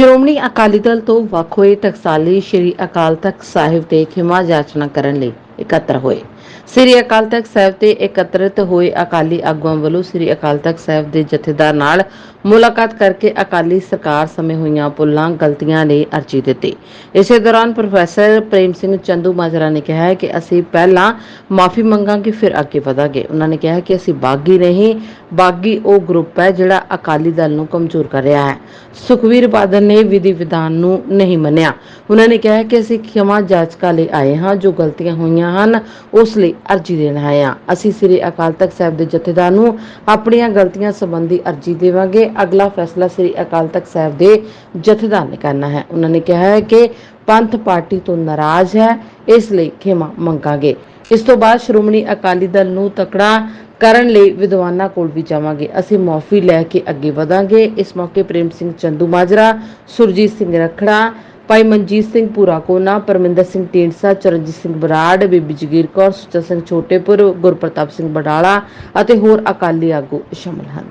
ਸ਼੍ਰੋਮਣੀ ਅਕਾਲੀ ਦਲ ਤੋਂ ਵੱਖ ਹੋਏ ਟਕਸਾਲੀ ਸ਼੍ਰੀ ਅਕਾਲ ਤਖਤ ਸਾਹਿਬ ਦੇ ਖਿਮਾ ਜਾਚਨਾ ਕਰਨ ਲਈ ਇਕੱਤਰ ਹੋਏ। ਸ੍ਰੀ ਅਕਾਲ ਤਖਤ ਸਾਹਿਬ ਤੇ ਇਕੱਤਰਿਤ ਹੋਏ ਅਕਾਲੀ ਆਗੂਆਂ ਵੱਲੋਂ ਸ੍ਰੀ ਅਕਾਲ ਤਖਤ ਸਾਹਿਬ ਦੇ ਜਥੇਦਾਰ ਨਾਲ ਮੁਲਾਕਾਤ ਕਰਕੇ ਅਕਾਲੀ ਸਰਕਾਰ ਸਮੇਂ ਹੋਈਆਂ ਭੁੱਲਾਂ, ਗਲਤੀਆਂ ਲਈ ਅਰਜ਼ੀ ਦਿੱਤੀ। ਇਸੇ ਦੌਰਾਨ ਪ੍ਰੋਫੈਸਰ ਪ੍ਰੇਮ ਸਿੰਘ ਚੰਦੂ ਮਾਜਰਾ ਨੇ ਕਿਹਾ ਹੈ ਕਿ ਅਸੀਂ ਪਹਿਲਾਂ ਮਾਫੀ ਮੰਗਾਂਗੇ, ਫਿਰ ਅੱਗੇ ਵਧਾਂਗੇ। ਉਹਨਾਂ ਨੇ ਕਿਹਾ ਕਿ ਅਸੀਂ ਬਾਗੀ ਨਹੀਂ, ਬਾਗੀ ਉਹ ਗਰੁੱਪ ਹੈ ਜਿਹੜਾ ਅਕਾਲੀ ਦਲ ਨੂੰ ਕਮਜ਼ੋਰ ਕਰ ਰਿਹਾ ਹੈ। ਸੁਖਵੀਰ ਬਾਦਲ ਨੇ ਵਿਧੀ ਵਿਧਾਨ ਨੂੰ ਨਹੀਂ ਮੰਨਿਆ। ਉਹਨਾਂ ਨੇ ਕਿਹਾ ਕਿ ਅਸੀਂ ਖਿਮਾ ਜਾਚਕਾ ਲਈ ਆਏ ਹਾਂ, ਜੋ ਗਲਤੀਆਂ ਹੋਈਆਂ ਹਨ, ਉਸ ਲਈ ਅਰਜ਼ੀ ਦੇਣ ਆਏ ਹਾਂ। ਅਸੀਂ ਸ੍ਰੀ ਅਕਾਲ ਤਖਤ ਸਾਹਿਬ ਦੇ ਜਥੇਦਾਰ ਨੂੰ ਆਪਣੀਆਂ ਗਲਤੀਆਂ ਸੰਬੰਧੀ ਅਰਜ਼ੀ ਦੇਵਾਂਗੇ। ਅਗਲਾ ਫੈਸਲਾ ਸ੍ਰੀ ਅਕਾਲ ਤਖਤ ਸਾਹਿਬ ਦੇ ਜਥੇਦਾਰ ਨੇ ਕਰਨਾ ਹੈ। ਉਹਨਾਂ ਨੇ ਕਿਹਾ ਹੈ ਕਿ ਪੰਥ ਪਾਰਟੀ ਤੋਂ ਨਾਰਾਜ਼ ਹੈ, ਇਸ ਲਈ ਖਿਮਾ ਮੰਗਾਂਗੇ। ਇਸ ਤੋਂ ਬਾਅਦ ਸ਼੍ਰੋਮਣੀ ਅਕਾਲੀ ਦਲ ਨੂੰ ਤਕੜਾ ਕਰਨ ਲਈ ਵਿਦਵਾਨਾਂ ਕੋਲ ਵੀ ਜਾਵਾਂਗੇ। ਅਸੀਂ ਮਾਫੀ ਲੈ ਕੇ ਅੱਗੇ ਵਧਾਂਗੇ। ਇਸ ਮੌਕੇ ਪ੍ਰੇਮ ਸਿੰਘ ਚੰਦੂ ਮਾਜਰਾ, ਸੁਰਜੀਤ ਸਿੰਘ ਰਖੜਾ ਭਾਈ ਮਨਜੀਤ ਸਿੰਘ ਪੂਰਾ ਕੋਨਾ, ਪਰਮਿੰਦਰ ਸਿੰਘ ਢੀਂਡਸਾ, ਚਰਨਜੀਤ ਸਿੰਘ ਬਰਾੜ, ਬੀਬੀ ਜਗੀਰ ਕੌਰ, ਸੁੱਚਾ ਸਿੰਘ ਛੋਟੇਪੁਰ, ਗੁਰਪ੍ਰਤਾਪ ਸਿੰਘ ਬਡਾਲਾ ਅਤੇ ਹੋਰ ਅਕਾਲੀ ਆਗੂ ਸ਼ਾਮਲ ਹਨ।